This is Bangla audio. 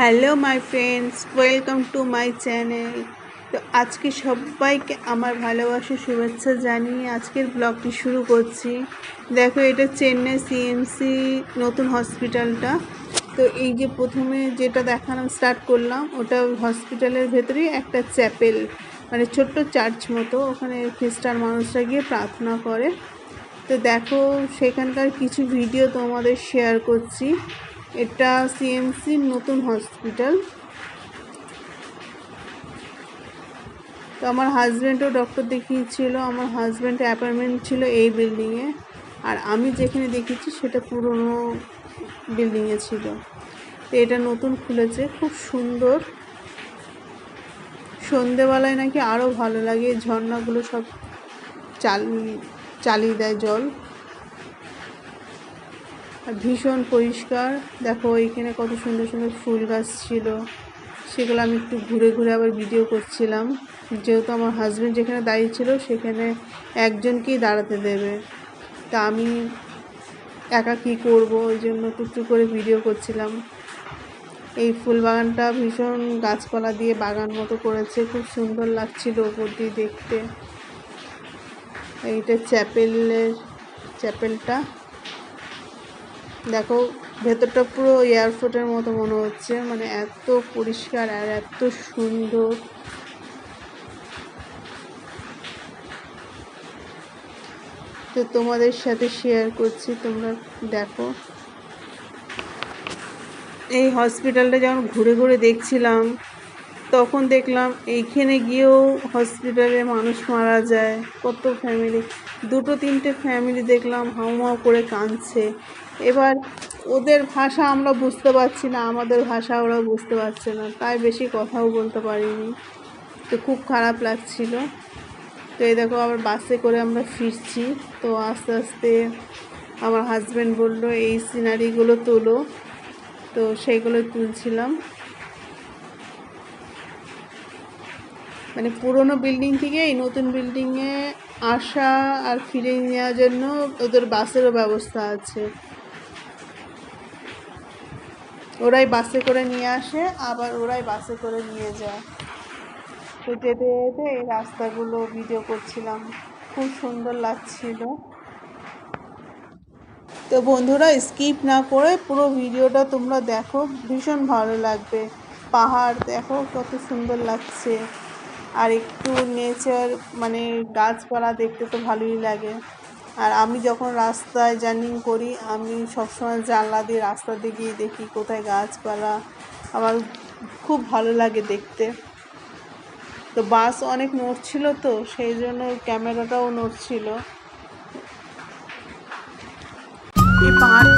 Hello my friends welcome to my channel তো আজকে সবাইকে আমার ভালোবাসা, শুভেচ্ছা জানিয়ে আজকের ব্লগটি শুরু করছি। দেখো, এটা চেন্নাই সিএমসি নতুন হসপিটালটা তো এই যে প্রথমে যেটা দেখানো স্টার্ট করলাম, ওটা হসপিটালের ভেতরেই একটা চ্যাপেল মানে ছোট্ট চার্চ মতো। ওখানে খ্রিস্টান মানুষরা গিয়ে প্রার্থনা করে। তো দেখো, সেখানকার কিছু ভিডিও তোমাদের শেয়ার করছি। এটা সিএমসির নতুন হসপিটাল তো আমার হাজব্যান্ডও ডক্টর দেখিয়েছিল, আমার হাজব্যান্ড অ্যাপয়েন্টমেন্ট ছিল এই বিল্ডিংয়ে আর আমি যেখানে দেখেছি সেটা পুরনো বিল্ডিংয়ে ছিল। তো এটা নতুন খুলেছে, খুব সুন্দর। সন্ধেবেলায় নাকি আরও ভালো লাগে, ঝর্ণাগুলো সব চাল চালিয়ে দেয় জল। ভীষণ পরিষ্কার। দেখো, এখানে কত সুন্দর সুন্দর ফুল গাছ ছিল। সেগুলো আমি একটু ঘুরে ঘুরে আবার ভিডিও করছিলাম। যেহেতু আমার হাজব্যান্ড যেখানে দাঁড়িয়ে ছিল, সেখানে একজনকেই দাঁড়াতে দেবে। তা আমি একা কী করব? ওই জন্য টুকটুক করে ভিডিও করছিলাম। এই ফুল বাগানটা ভীষণ গাছপালা দিয়ে বাগান মতো করেছে। খুব সুন্দর লাগছিল ওপর দিয়ে দেখতে। এইটা চ্যাপেলের, চ্যাপেলটা। দেখো, ভেতরটা পুরো এয়ারপোর্টের মতো মনে হচ্ছে মানে এত পরিষ্কার আর এত সুন্দর। তো তোমাদের সাথে শেয়ার করছি, তোমরা দেখো। এই হসপিটালটা যখন ঘুরে ঘুরে দেখছিলাম, তখন দেখলাম এইখানে গিয়েও হসপিটালে মানুষ মারা যায়, কত ফ্যামিলি দুটো তিনটে ফ্যামিলি দেখলাম হাউমাউ করে কাঁদছে। এবার ওদের ভাষা আমরা বুঝতে পারছি না, আমাদের ভাষা ওরা বুঝতে পারছে না, তাই বেশি কথাও বলতে পারিনি। তো খুব খারাপ লাগছিল। তো এই দেখো আবার বাসে করে আমরা ফিরছি। তো আস্তে আস্তে আমার হাজব্যান্ড বলল, এই সিনারিগুলো তোলো। তো সেইগুলো তুলছিলাম। মানে পুরোনো বিল্ডিং থেকে এই নতুন বিল্ডিংয়ে আসা আর ফিরে নেওয়ার জন্য ওদের বাসেরও ব্যবস্থা আছে। ওরাই বাসে করে নিয়ে আসে, আবার ওরাই বাসে করে নিয়ে যায়। তো যেতে যেতে এই রাস্তাগুলো ভিডিও করছিলাম। খুব সুন্দর লাগছিল। তো বন্ধুরা স্কিপ না করে পুরো ভিডিওটা তোমরা দেখো, ভীষণ ভালো লাগবে। পাহাড় দেখো, কত সুন্দর লাগছে। আর একটু নেচার মানে গাছপালা দেখতে তো ভালোই লাগে। আর আমি যখন রাস্তায় জার্নিং করি, আমি সবসময় জানলা দিয়ে রাস্তা দিয়ে গিয়ে দেখি কোথায় গাছপালা। আমার খুব ভালো লাগে দেখতে। তো বাস অনেক নড়ছিল তো, সেই জন্য ক্যামেরাটাও নড়ছিল। এই পাহাড়